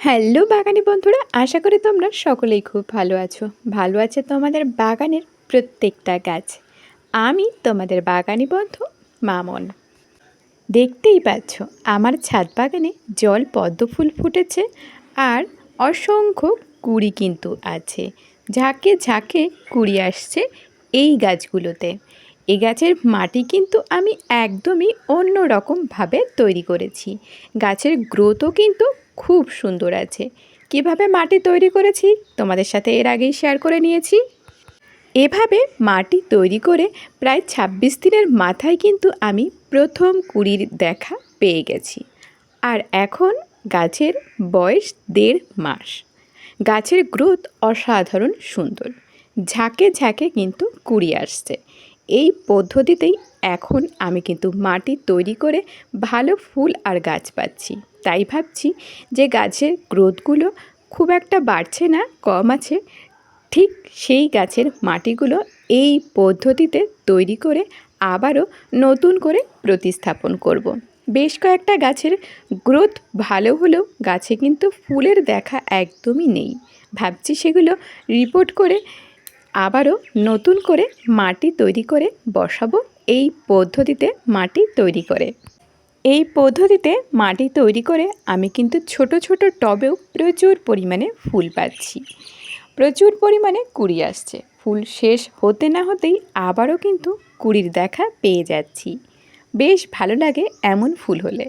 Hello বাগানি বন্ধুরা, আশা করি তোমরা সকলেই খুব ভালো আছো। ভালো আছে তোমাদের বাগানের প্রত্যেকটা গাছ। আমি তোমাদের বাগানি বন্ধু মামন। দেখতেই পাচ্ছ, আমার ছাদ বাগানে জল পদ্ম ফুল ফুটেছে আর অসংখ্য কুড়ি কিন্তু আছে। ঝাঁকে ঝাঁকে কুড়ি আসছে এই গাছগুলোতে। এই গাছের মাটি কিন্তু আমি একদমই অন্য রকমভাবে তৈরি করেছি। গাছের গ্রোথও কিন্তু খুব সুন্দর আছে। কীভাবে মাটি তৈরি করেছি তোমাদের সাথে এর আগেই শেয়ার করে নিয়েছি। এভাবে মাটি তৈরি করে প্রায় ২৬ দিনের মাথায় কিন্তু আমি প্রথম কুড়ির দেখা পেয়ে গেছি। আর এখন গাছের বয়স দেড় মাস। গাছের গ্রোথ অসাধারণ সুন্দর। ঝাঁকে ঝাঁকে কিন্তু কুড়ি আসছে। এই পদ্ধতিতেই এখন আমি কিন্তু মাটি তৈরি করে ভালো ফুল আর গাছ পাচ্ছি। তাই ভাবছি যে গাছের গ্রোথগুলো খুব একটা বাড়ছে না, কম আছে। ঠিক সেই গাছের মাটিগুলো এই পদ্ধতিতে তৈরি করে আবারও নতুন করে প্রতিস্থাপন করব। বেশ কয়েকটা গাছের গ্রোথ ভালো হলেও গাছে কিন্তু ফুলের দেখা একদমই নেই। ভাবছি সেগুলো রিপোর্ট করে আবারও নতুন করে মাটি তৈরি করে বসাবো। এই পদ্ধতিতে মাটি তৈরি করে। এই পদ্ধতিতে মাটি তৈরি করে আমি কিন্তু ছোট ছোট টবেও প্রচুর পরিমাণে ফুল পাচ্ছি। প্রচুর পরিমাণে কুড়ি আসছে। ফুল শেষ হতে না হতেই আবারও কিন্তু কুড়ির দেখা পেয়ে যাচ্ছি। বেশ ভালো লাগে এমন ফুল হলে।